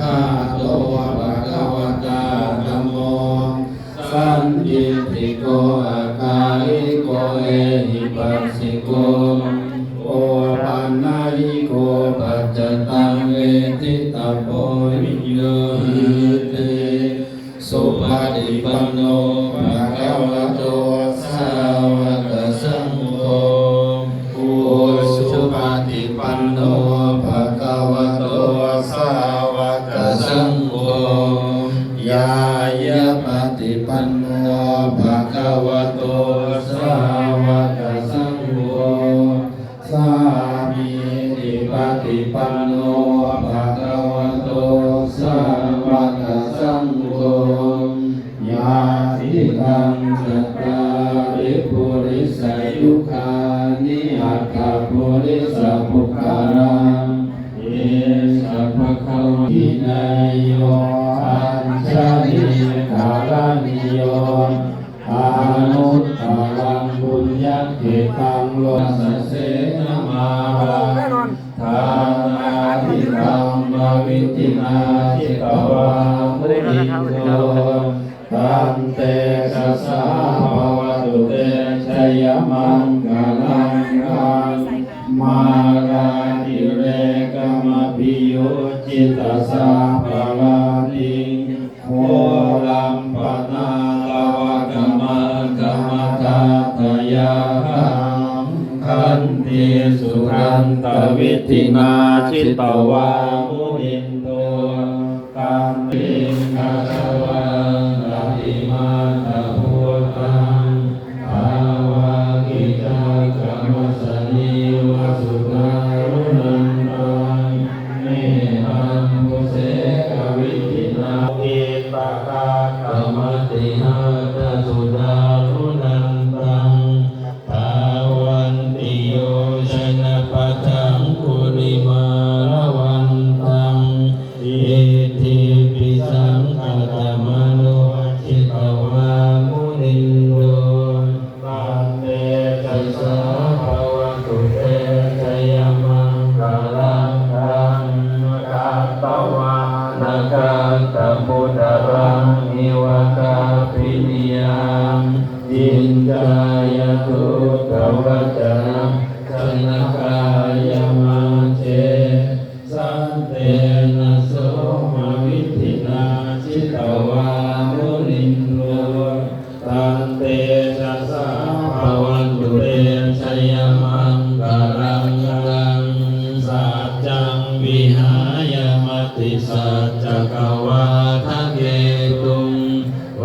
คะโตอะระหะโตสัมมสันพุานิกาลานิโยอนุตตรังบุญญาเกตังโลสเสนมาทานาทิธรรมวิจินาทิตตวามุนิโยตันเตสสาภวตุเตชยมังกลังคังมาราติเรกมพิโยจิตสา วิธินาชิตวา รังนิวกาปินิยังยินจายตุตวัจนะา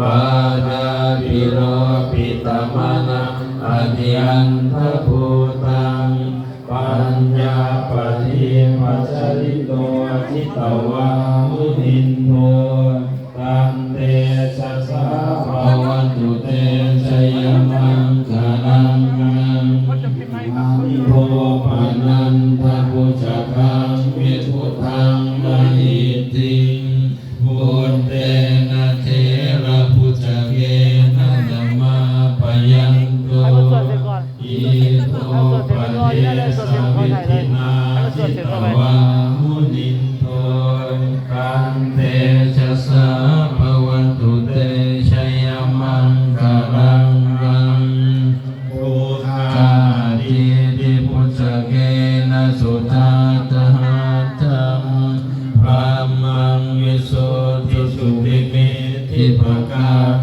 Bye.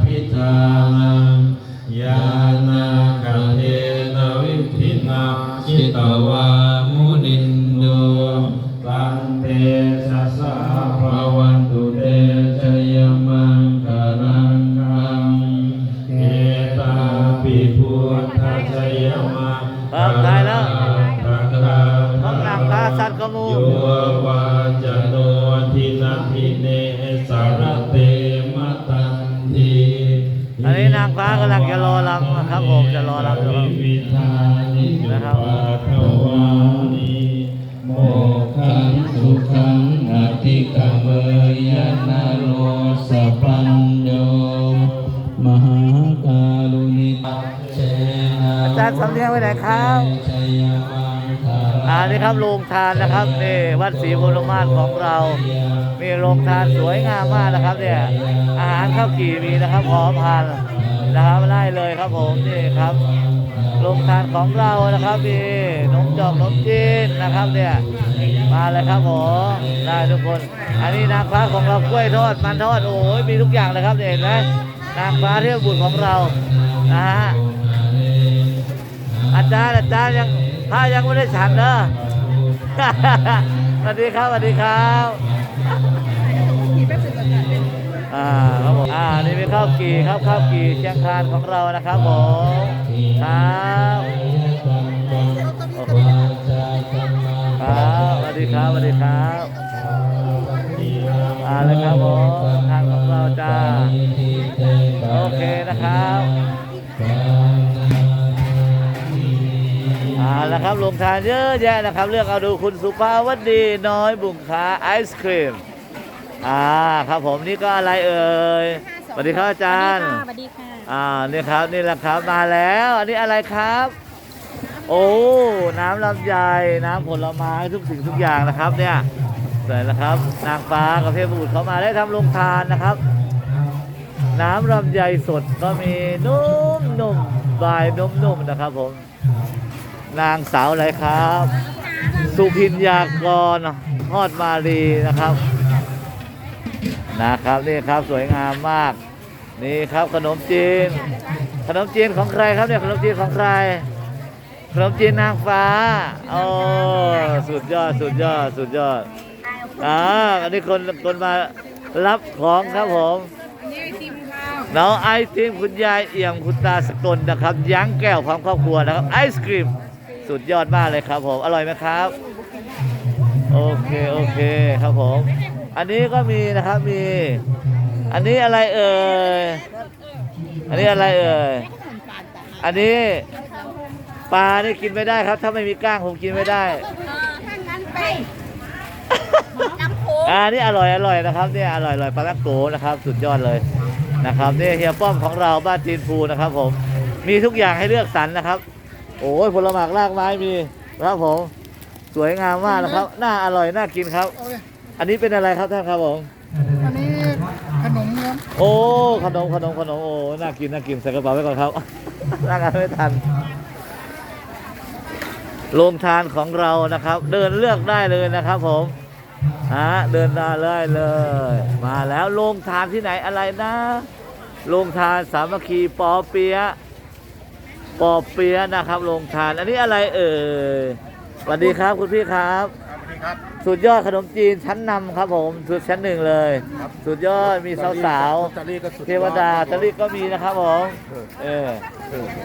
พิจารังยานาคเทนวิทินาจิตวา อันนี้นางฟ้ากำลังจะรอรำนะครับผมจะรอรำอยู่นะครับโมคังสุขังอธิกรรมยนาโรสปัญโยมหาการุณิเชอาจารย์สำเนียงไปไหนครับอันนี้ครับโรงทานนะครับนี่วัดศรีบุรมาศของเรา มีโรงทานสวยงามมากนะครับเนี่ยอาหารข้าวกี่มีนะครับพร้อมทานนะครับได้เลยครับผมนี่ครับโรงทานของเรานะครับมีนมจอกนมจีนนะครับเนี่ยมาเลยครับผมได้ทุกคน อันนี้นางฟ้าของเรากล้วยทอดมันทอดโอ้ยมีทุกอย่างเลยครับเห็นไหมนางฟ้าเทพบุตรของเรานะฮะอาจารย์อาจารย์ยังถ้ายังไม่ได้ฉันเนอะสวัสดีครับสวัสดีครับ อ่าครับผมอ่านี่เป็นข้าวกีครับข้าวกีเชียงคานของเรานะครับผมครับครับสวัสดีครับสวัสดีครับอ่าเลยครับผมทางของเราจ้าโอเคนะครับอ่าแล้วครับลงทานเยอะแยะนะครับ เลือกเอาดูคุณสุภาวดีน้อยบุงคาไอศครีม อ่าครับผมนี่ก็อะไรเอ่ยสวัสดีครับอาจารย์สวัสดีค่ะอ่านี่ครับนี่แหละครับมาแล้ว อันนี้อะไรครับ โอ้น้ำลำไยน้ำผลไม้ทุกสิ่งทุกอย่างนะครับ เนี่ยสวยแล้วครับ นางฟ้ากับเทพบุตรเขามาได้ทำโรงทานนะครับ น้ำลำไยสดก็มีนุ่มนุ่มๆบายนุ่มนุ่มๆนะครับผม นางสาวอะไรครับ สุพินยากรทอดมาลีนะครับ นะครับนี่ครับสวยงามมาก นี่ครับขนมจีน ขนมจีนของใครครับเนี่ยขนมจีนของใคร ขนมจีนนางฟ้าโอ้สุดยอดสุดยอดสุดยอดอ่าอันนี้คนคนมารับของครับผมน้องไอติมคุณยายเอี่ยมคุณตาสกลนะครับยั้งแก้วความครอบครัวนะครับไอศครีมสุดยอดมากเลยครับผมอร่อยไหมครับ โอเค โอเคครับผม อันนี้ก็มีนะครับมี อันนี้อะไรเอ่ย อันนี้อะไรเอ่ย อันนี้ปลานี่กินไม่ได้ครับ ถ้าไม่มีก้างผมกินไม่ได้ถ้างั้นไปน้ำโขงอ่านี่อร่อยอร่อยนะครับเนี่ยอร่อยอร่อยปลาลักโกนะครับ สุดยอดเลยนะครับนี่เฮียป้อมของเราบ้านจีนภูนะครับ ผม มีทุกอย่างให้เลือกสรรนะครับ โอ้ยผลไม้รากไม้มีครับผมสวยงามมากนะครับ น่าอร่อยน่ากินครับ อันนี้เป็นอะไรครับท่านครับผมอันนี้ขนมครับโอ้ขนมขนมขนมโอ้น่ากินน่ากินใส่กระเป๋าไว้ก่อนครับร่างกานไม่ทันโรงทานของเรานะครับ เดินเลือกได้เลยนะครับผมฮะเดินได้เลยเลย มาแล้วโรงทานที่ไหนอะไรนะโรงทานสามัคคีปอเปียะปอเปียะนะครับโรงทาน อันนี้อะไรเอ่ยสวัสดีครับคุณพี่ครับสวัสดีครับ สุดยอดขนมจีนชั้นนำครับผมสุดชั้นหนึ่งเลย สุดยอดมีสาวสาวลอตเตอรี่ก็สุดๆเทวดาตะลิกก็มีนะครับผมเออ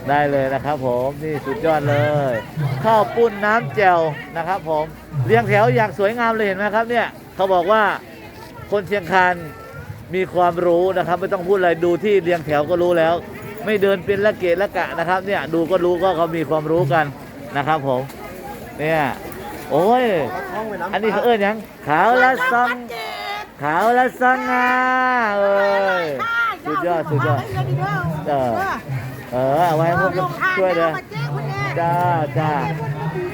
ได้เลยนะครับผมนี่สุดยอดเลย ข้าวปุ้นน้ำแจ่วนะครับ ผมเรียงแถวอย่างสวยงามเลยเห็นไหมครับเนี่ยเขาบอกว่าคนเชียงคานมีความรู้นะครับ ไม่ต้องพูดอะไรดูที่เรียงแถวก็รู้แล้ว ไม่เดินเป็นละเกะละกะนะครับ เนี่ยดูก็รู้ก็เขามีความรู้กันนะครับ ผมเนี่ย โอ้ยท้องไว้น้ำอันนี้เขาเอิ้นหยังขาวละซองขาวละซองงาเอ้ยสุดยอดสุดยอดเออเออเอาไว้ให้พวกช่วยเลยจ้าจ้า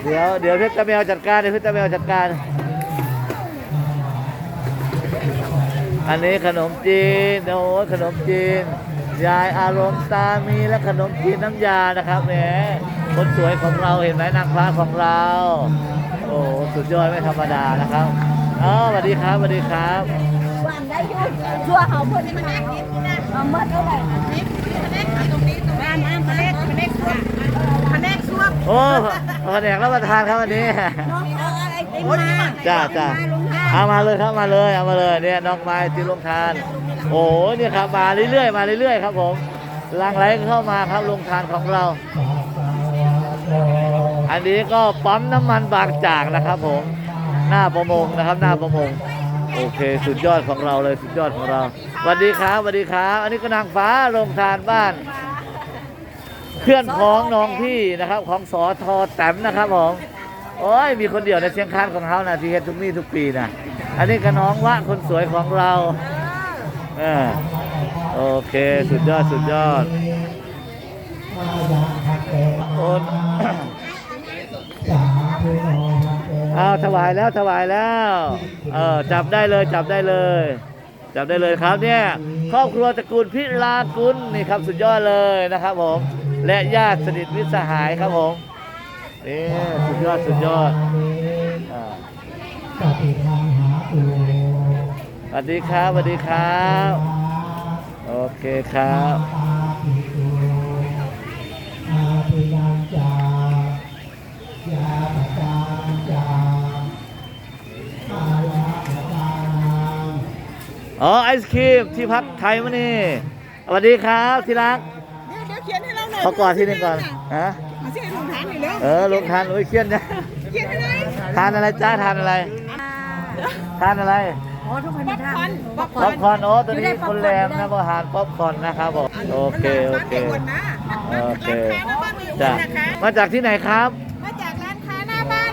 เดี๋ยวเดี๋ยวเพชรตะแมวจัดการเดี๋ยวเพชรตะแมวจัดการ อันนี้ขนมจีนโอ้ยขนมจีนยายอารมณ์ตามีและขนมจีนน้ำยานะครับแหมคนสวยของเราเห็นไหมนางฟ้าของเรา โอ้สุดยอดไม่ธรรมดานะครับอ๋อสวัสดีครับสวัสดีครับวันได้ยุ่งชั่วเขาเพื่อนมาเอาเมื่อเท่าไหร่บ้านน้ำพะเล็กพะเล็กชั่วพะเล็กชั่วโอ้แผนกรับประทานครับวันนี้น้องเอาอะไรเต็มมาจ้าจ้าเอามาเลยครับมาเลยเอามาเลยเนี่ยน้องไม้ที่ลงทาน โอ้เนี่ยครับมาเรื่อยๆมาเรื่อยๆครับผมลังไหลเข้ามาครับลงทานของเรา อันนี้ก็ปั๊มน้ำมันบางจากนะครับผม หน้าประมงนะครับ หน้าประมง โอเค สุดยอดของเราเลยสุดยอดของเราสวัสดีครับสวัสดีครับ อันนี้ก็นางฟ้าโรงทานบ้าน เพื่อนพ้องน้องพี่นะครับ ของสอทอแต้มนะครับผมโอ้ยมีคนเดียวในเชียงคานของเขานะที่เฮ็ดทุกนี่ทุกปีนะอันนี้ก็น้องวะคนสวยของเราเออโอเค สุดยอดสุดยอดคน ออ้าวถวายแล้วถวายแล้วเออจับได้เลยจับได้เลย จับได้เลยครับเนี่ยครอบครัวตระกูลพิลากุลนี่ครับสุดยอดเลยนะครับผมและญาติสนิทมิตรสหายครับผมนี่สุดยอดสุดยอดสวัสดีครับสวัสดีครับ โอเคครับ อ๋อไอศครีมที่พักไทยมานี่สวัสดีครับที่รักเดี๋ยวเดี๋ยวเขียนให้เราหน่อยขอกอดที่หนึงก่อนฮะมาสิให้ลุงทานหน่อยเร็วเออลงทานโอ้ยเครียดนะเขียนให้หน่อยทานอะไรจ้าทานอะไร ทานอะไรอ๋อทุกคนทานป๊อปคป๊ออร์ปนคอร์นโอ้ตัวนี้คนแรมนะก็ทานป๊อปคอร์นนะครับผมโอเคโอเคโอเคร้านค้าหน้าบ้านมีอ้วจ้ะนนะคะมาจากที่ไหนครับ มาจากร้านค้าหน้าบ้าน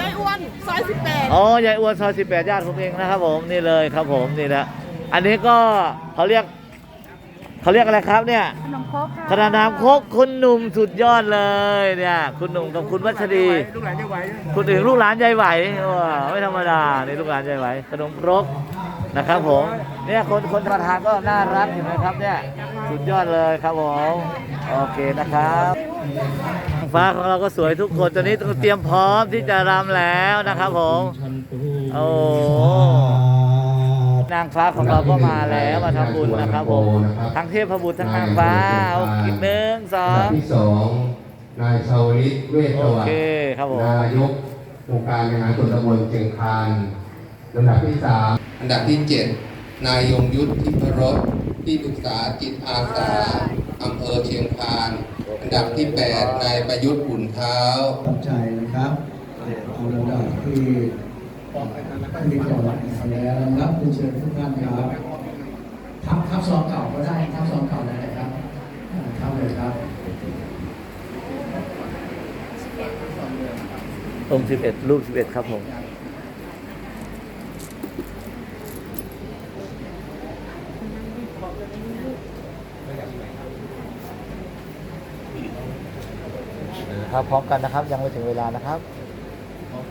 ยายอ้วนซอย18อ๋อยายอ้วนซอย18ญาติผมเองนะครับผมนี่เลยครับผมนี่แหละ อันนี้ก็เขาเรียกเขาเรียกอะไรครับเนี่ยขนมครกค่ะขนาดน้ำโคกคุณหนุ่มสุดยอดเลยเนี่ยคุณหนุ่มกับคุณวัชรีคุณถึงลูกหลานยายไหวว้าไม่ธรรมดานี่ลูกหลานยายไหวขนมครกนะครับผมเนี่ยคนคนประธานก็น่ารักเห็นไหมครับเนี่ยสุดยอดเลยครับผมโอเคนะครับฟ้าของเราก็สวยทุกคนตอนนี้ต้องเตรียมพร้อมที่จะรำแล้วนะครับผมโอ้ นางฟ้าของเราก็มาแล้วมาทำบุญนะครับผมทั้งเทพบุตรทั้งนางฟ้าเอาอีกหนึ่งสออันดังบที่สองนายชาวลิตเวชสวัสโอเคดิ์ครับผมนายกองค์การบริหารส่วนตำบลเชียงคานลำดับที่สามอันดับที่เจ็ดนายยงยุทธทิพรสที่ปรึกษาจิตอาสาอำเภอเชียงคานอันดับที่แปดนายประยุทธ์อุ่นเท้าปัจจัยนะครับเอาระดับที่ที่จังหวัดมา แล้วนะครับเรียนเชิญทุกท่านครับทับทับซองเก่าก็ได้ทับซองเก่าได้นะครับอ่าทับเลยครับองค์11รูป11ครับผมครับพร้อมกันนะครับ ยังไม่ถึงเวลานะครับ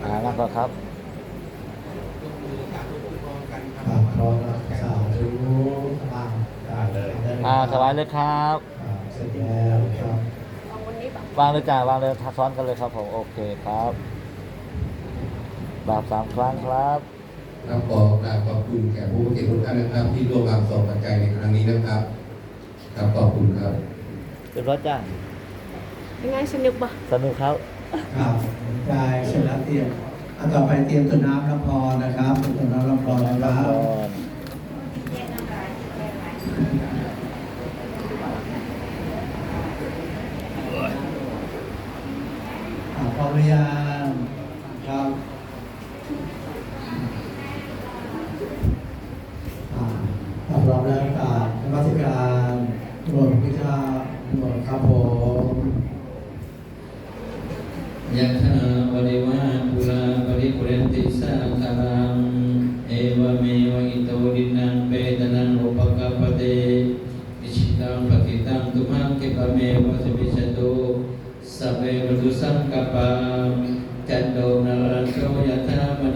อ่านั่งก่อนครับพร้อมนะสาวทุกท่านได้ เลยอ่าสบายเลยครับครับเสร็จแล้วครับวางเลยจ้าวางเลยทักซ้อนกันเลยครับผมโอเคครับบาปสามครั้งครับ แล้วขอกราบขอบคุณแก่ผู้มีเกียรติทุกท่านนะครับ ที่ร่วมนำส่งปัจจัยในครั้งนี้นะครับครับขอบคุณครับ เรียบร้อยจ้ายังไงสนุกปะสนุกครับ ครับได้เสร็จแล้วเตรียมอันต่อไปเตรียมต้นน้ำลำพอนะครับต้นน้ำลำพอนะครับอ่าพ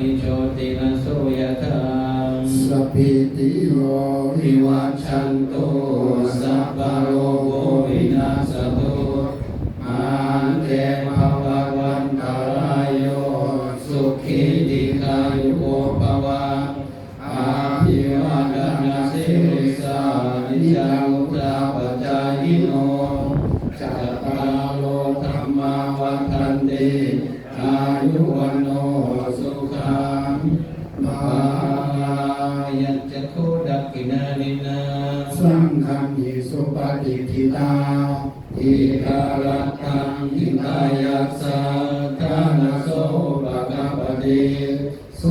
นิโชตินัสโสยะถาสพิติโยวิวัชันโตสัพพะโลก สุปฏิทิตาอิกาลตังอิตายัสสะทานาโสปะกะปะเดโส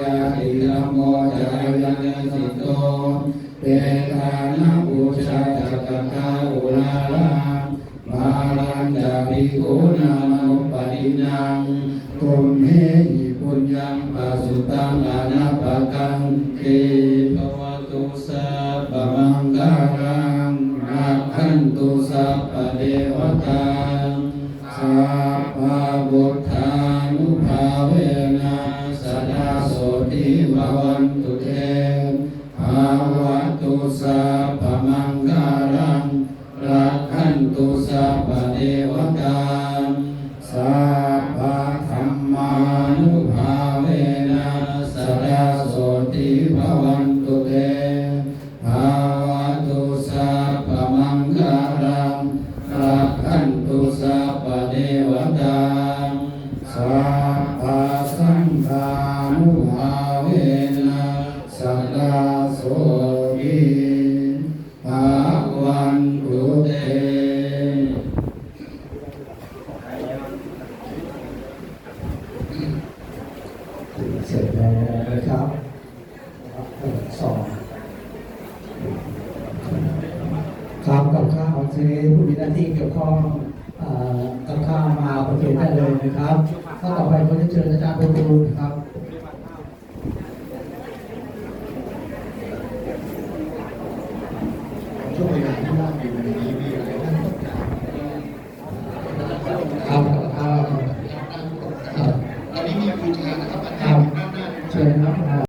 ยะติธัมโมจายาสิโตเปตานาบูชาจักตาอุลาลามาลันจาภิกนานุปดินังตุมเหหิปุญญังปัสสุตังอานาปะกังเก โสติภวัน ผู้มีหน้าที่เกี่ยวข้องกับข้ามาประเคนได้เลยนะครับก็ต่อไปก็จะเชิญอาจารย์ปดูนะครับ